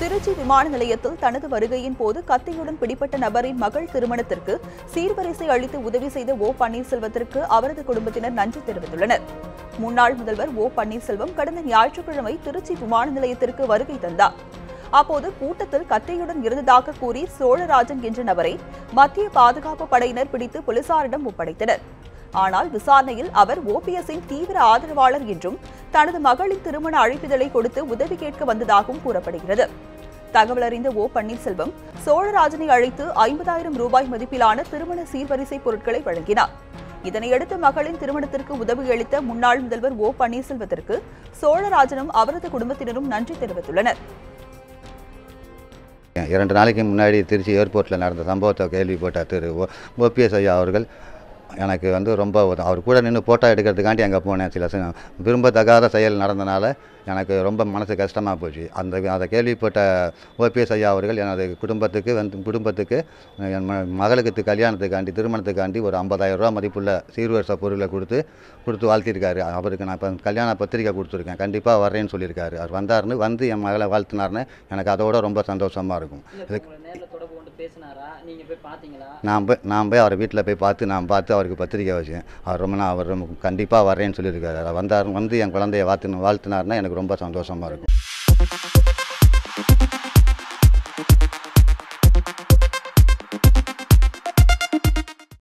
திருச்சி விமான நிலையத்தில் தனது வருகையின் போது கத்தியுடன் பிடிப்பட்ட நபரின் மகள் திருமணத்திற்கு சீர்வரிசை அளித்து உதவி செய்த ஓ பன்னீர்செல்வத்திற்கு அவரது குடும்பத்தினர் நன்றி தெரிவித்துள்ளனர். முன்னாள் முதல்வர் ஓ பன்னீர்செல்வம் கடந்த ஞாயிற்றுக்கிழமை திருச்சி விமான நிலையத்திற்கு வருகை தந்தார். அப்போது கூட்டத்தில் கத்தியுடன் இருந்ததாக கூறி சோழராஜன் என்ற நபரை மத்திய பாதுகாப்பு படையினர் பிடித்து போலீசாரிடம் ஒப்படைத்தனர். ஆனால் விசாரணையில் அவர் ஓபிஎஸ்ஸின் தீவிர ஆதரவாளர் என்றும் தனது மகளின் திருமண அழைப்பிதழை கொடுத்து உதவி கேட்க வந்ததாகவும் கூறப்படுகிறது. தகவல் அறிந்த ஓ. பன்னீர்செல்வம் சோழராஜனை அழைத்து ஐம்பதாயிரம் ரூபாய் மதிப்பிலான திருமண சீர்வரிசை பொருட்களை வழங்கினார். இதனையடுத்து மகளின் திருமணத்திற்கு உதவியளித்த முன்னாள் முதல்வர் ஓ. பன்னீர்செல்வத்திற்கு சோழராஜனும் அவரது குடும்பத்தினரும் நன்றி தெரிவித்துள்ளனர். இரண்டு நாளைக்கு முன்னாடி திருச்சி ஏர்போர்ட்டில் நடந்த சம்பவத்தை கேள்விப்பட்ட திரு ஓ. ஓபிஎஸ் ஐயா அவர்கள் எனக்கு வந்து ரொம்ப அவர் கூட நின்று ஃபோட்டோ எடுக்கிறதுக்காண்டி அங்கே போனேன் சில விரும்பத்தகாத செயல் நடந்தனால எனக்கு ரொம்ப மனசு கஷ்டமாக போச்சு. அந்த அதை கேள்விப்பட்ட ஓபிஎஸ் ஐயா அவர்கள் எனது குடும்பத்துக்கு வந்து குடும்பத்துக்கு என் மகளுக்கு கல்யாணத்துக்காண்டி திருமணத்துக்காண்டி ஒரு 50000 ரூபா மதிப்புள்ள சீர்வரிசை பொருளை கொடுத்து கொடுத்து வாழ்த்திருக்காரு. அவருக்கு நான் இப்போ கல்யாண பத்திரிக்கை கொடுத்துருக்கேன். கண்டிப்பாக வர்றேன்னு சொல்லியிருக்காரு. அவர் வந்தாருன்னு வந்து என் மகளை வாழ்த்தினாருன்னு எனக்கு அதோட ரொம்ப சந்தோஷமாக இருக்கும். இல்ல பேசினாரா? நீங்க போய் பாத்தீங்களா? நான் போய் நான் போய் அவர் வீட்டில் போய் பார்த்து நான் பார்த்து அவருக்கு பத்திரிக்கை வச்சேன் அவர் ரொம்ப நான் அவர் கண்டிப்பாக வரேன்னு சொல்லியிருக்காரு. வந்தார் வந்து என் குழந்தைய வாழ்த்து வாழ்த்தினார்னா எனக்கு ரொம்ப சந்தோஷமாக இருக்கும்.